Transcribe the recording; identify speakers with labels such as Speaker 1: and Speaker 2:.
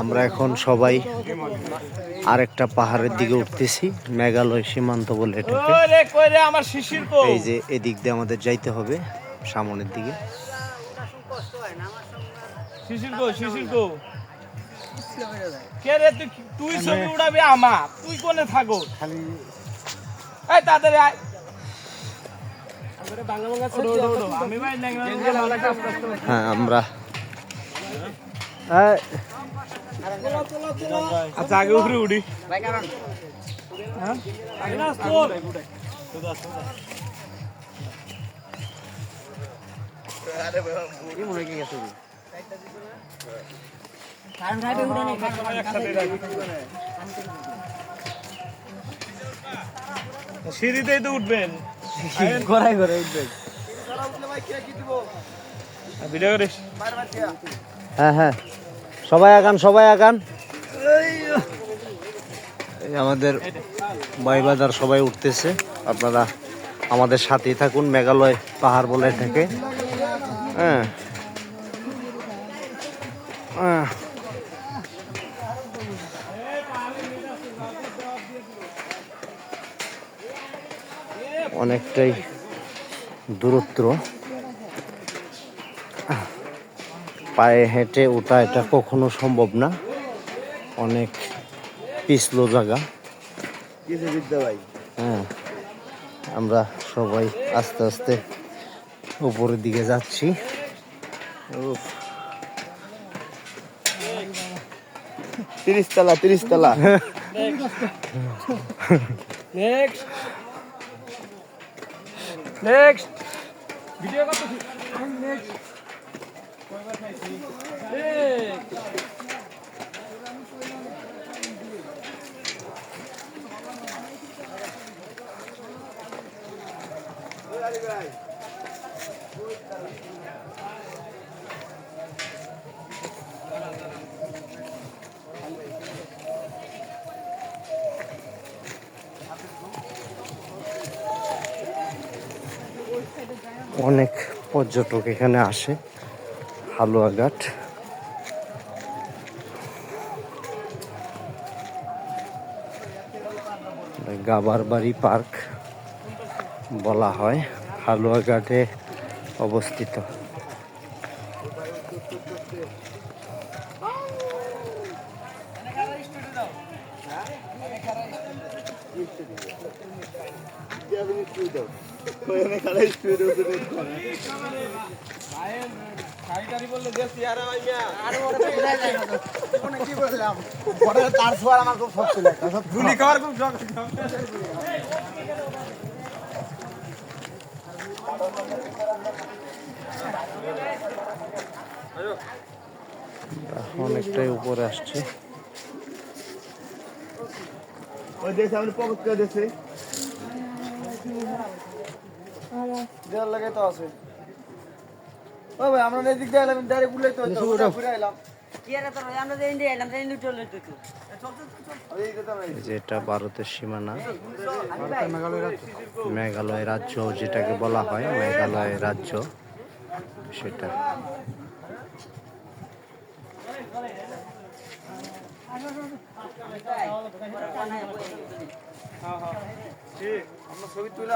Speaker 1: আমরা এখন সবাই আরেকটা পাহাড়ের দিকে উঠতেছি মেঘালয় সীমান্ত বলে এই যে এদিক দিয়ে আমাদের যাইতে হবে সামনের দিকে।
Speaker 2: তুই ছবি উড়াবি তুই কোনে থাকো খালি তাড়াতাড়ি আয়।
Speaker 1: হ্যাঁ আমরা
Speaker 2: আচ্ছা আগে উপরে উঠি। সিঁড়িতেই তো উঠবেন
Speaker 1: ঘোরায় ঘোরায় উঠবেন
Speaker 2: ভিডিও করিস
Speaker 1: হ্যাঁ হ্যাঁ সবাই আগান সবাই আগান। আমাদের বাইবাজার সবাই উঠতেছে। আপনারা আমাদের সাথেই থাকুন, মেঘালয় পাহাড় বলে থাকে হ্যাঁ। আহ। অনেকটাই দূরত্ব। পায়ে হেঁটে ওঠা এটা কখনো সম্ভব না। অনেক পিছলো জায়গা। হ্যাঁ আমরা সবাই আস্তে আস্তে উপরের দিকে যাচ্ছি। উফ,
Speaker 3: তিরিশ তলা তিরিশ তলা
Speaker 2: নেক্সট নেক্সট ভিডিও
Speaker 1: অনেক পর্যটক এখানে আসে। হালুয়াঘাট। গাবার বাড়ি পার্ক। বলা হয় হালুয়াঘাটে অবস্থিত।
Speaker 2: তার গুলি খাওয়ার খুব শখ
Speaker 1: অনেকটাই উপরে আসছে।
Speaker 3: ওই দেশে আমি পকেট করে দেশে দেওয়ার লাগে তো আছে। ও ভাই আমরা এদিক দিয়ে এলাম ডাইরেক্ট বুলে তো ঘুরে এলাম।
Speaker 1: এই যে এটা ভারতের সীমানা, মেঘালয় রাজ্য যেটাকে বলা হয়, মেঘালয় রাজ্য সেটা।
Speaker 3: ছবি তুলে